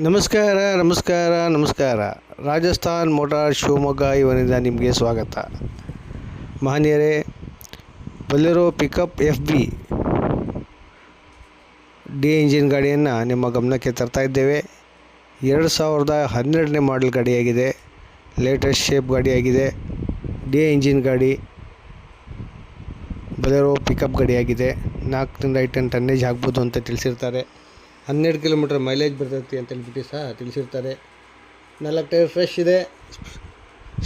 ನಮಸ್ಕಾರ ನಮಸ್ಕಾರ ನಮಸ್ಕಾರ. ರಾಜಸ್ಥಾನ್ ಮೋಟಾರ್ ಶಿವಮೊಗ್ಗ ಇವನಿಂದ ನಿಮಗೆ ಸ್ವಾಗತ. ಮಹನೀಯರೇ, Bolero pickup F B D engine ಗಾಡಿಯನ್ನು ನಿಮ್ಮ ಗಮನಕ್ಕೆ ತರ್ತಾ ಇದ್ದೇವೆ. ಎರಡು ಸಾವಿರದ ಹನ್ನೆರಡನೇ ಮಾಡೆಲ್ ಗಾಡಿಯಾಗಿದೆ. ಲೇಟೆಸ್ಟ್ ಶೇಪ್ ಗಾಡಿಯಾಗಿದೆ. ಡಿ ಇಂಜಿನ್ ಗಾಡಿ, ಬಲೆರೋ ಪಿಕಪ್ ಗಾಡಿಯಾಗಿದೆ. ನಾಲ್ಕರಿಂದ ಐದು ಟನ್ ಟನ್ನೇಜ್ ಆಗ್ಬೋದು ಅಂತ ತಿಳಿಸಿರ್ತಾರೆ. ಹನ್ನೆರಡು ಕಿಲೋಮೀಟ್ರ್ ಮೈಲೇಜ್ ಬರ್ತೈತಿ ಅಂತ ಹೇಳ್ಬಿಟ್ಟು ಸಹ ತಿಳಿಸಿರ್ತಾರೆ. ನಾಲ್ಕು ಟೈರ್ ಫ್ರೆಶ್ ಇದೆ.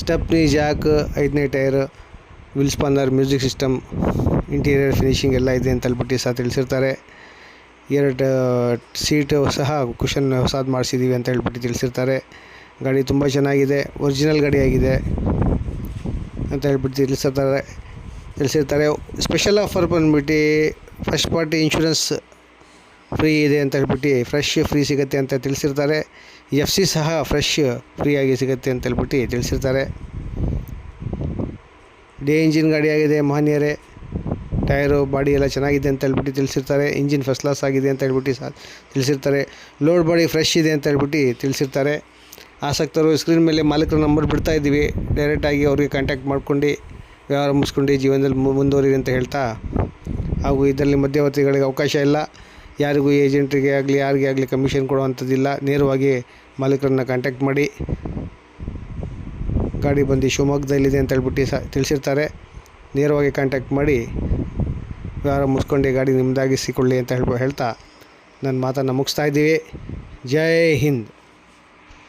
ಸ್ಟೆಪ್ನಿ ಜಾಕ್ ಐದನೇ tyre wheel spanner music system interior finishing ಎಲ್ಲ ಇದೆ ಅಂತ ಹೇಳ್ಬಿಟ್ಟು ಸಹ ತಿಳಿಸಿರ್ತಾರೆ. ಎರಡು ಸೀಟು ಸಹ ಕುಷನ್ ಹೊಸದು ಮಾಡಿಸಿದ್ದೀವಿ ಅಂತ ಹೇಳ್ಬಿಟ್ಟು ತಿಳಿಸಿರ್ತಾರೆ. ಗಾಡಿ ತುಂಬ ಚೆನ್ನಾಗಿದೆ. ಒರಿಜಿನಲ್ ಗಾಡಿಯಾಗಿದೆ ಅಂತ ಹೇಳ್ಬಿಟ್ಟು ತಿಳಿಸಿರ್ತಾರೆ ತಿಳಿಸಿರ್ತಾರೆ. ಸ್ಪೆಷಲ್ ಆಫರ್ ಬಂದ್ಬಿಟ್ಟು ಫಸ್ಟ್ ಪಾರ್ಟಿ ಇನ್ಶೂರೆನ್ಸ್ ಫ್ರೀ ಇದೆ ಅಂತ ಹೇಳ್ಬಿಟ್ಟು ಫ್ರೆಶ್ ಫ್ರೀ ಸಿಗುತ್ತೆ ಅಂತ ತಿಳಿಸಿರ್ತಾರೆ. ಎಫ್ ಸಿ ಸಹ ಫ್ರೆಶ್ ಫ್ರೀಯಾಗಿ ಸಿಗುತ್ತೆ ಅಂತ ಹೇಳ್ಬಿಟ್ಟು ತಿಳಿಸಿರ್ತಾರೆ. ಡೇ ಇಂಜಿನ್ ಗಾಡಿಯಾಗಿದೆ ಮಹನೀಯರೇ. ಟೈರು ಬಾಡಿ ಎಲ್ಲ ಚೆನ್ನಾಗಿದೆ ಅಂತ ಹೇಳ್ಬಿಟ್ಟು ತಿಳಿಸಿರ್ತಾರೆ. ಇಂಜಿನ್ ಫಸ್ಟ್ ಕ್ಲಾಸ್ ಆಗಿದೆ ಅಂತ ಹೇಳ್ಬಿಟ್ಟು ಸಹ ತಿಳಿಸಿರ್ತಾರೆ. ಲೋಡ್ ಬಾಡಿ ಫ್ರೆಶ್ ಇದೆ ಅಂತ ಹೇಳ್ಬಿಟ್ಟು ತಿಳಿಸಿರ್ತಾರೆ. ಆಸಕ್ತರು ಸ್ಕ್ರೀನ್ ಮೇಲೆ ಮಾಲೀಕರ ನಂಬರ್ ಬಿಡ್ತಾ ಇದ್ದೀವಿ. ಡೈರೆಕ್ಟಾಗಿ ಅವ್ರಿಗೆ ಕಾಂಟ್ಯಾಕ್ಟ್ ಮಾಡ್ಕೊಂಡು ವ್ಯವಹಾರ ಮುಗಿಸ್ಕೊಂಡು ಜೀವನದಲ್ಲಿ ಮುಂದುವರಿ ಅಂತ ಹೇಳ್ತಾ ಹಾಗೂ ಇದರಲ್ಲಿ ಮಧ್ಯವರ್ತಿಗಳಿಗೆ ಅವಕಾಶ ಇಲ್ಲ. ಯಾರಿಗೂ ಏಜೆಂಟ್ರಿಗೆ ಆಗಲಿ, ಯಾರಿಗೇ ಆಗಲಿ ಕಮಿಷನ್ ಕೊಡುವಂಥದ್ದಿಲ್ಲ. ನೇರವಾಗಿ ಮಾಲೀಕರನ್ನು ಕಾಂಟ್ಯಾಕ್ಟ್ ಮಾಡಿ. ಗಾಡಿ ಬಂದು ಶಿವಮೊಗ್ಗದಲ್ಲಿದೆ ಅಂತ ಹೇಳ್ಬಿಟ್ಟು ಸ, ತಿಳಿಸಿರ್ತಾರೆ. ನೇರವಾಗಿ ಕಾಂಟ್ಯಾಕ್ಟ್ ಮಾಡಿ, ವ್ಯವಹಾರ ಮುಗಿಸ್ಕೊಂಡು ಗಾಡಿ ನಿಮ್ಮದಾಗಿಸಿಕೊಳ್ಳಿ ಅಂತ ಹೇಳ್ಬೋ, ಹೇಳ್ತಾ ನನ್ನ ಮಾತನ್ನು ಮುಗಿಸ್ತಾ ಇದ್ದೀವಿ. ಜೈ ಹಿಂದ್.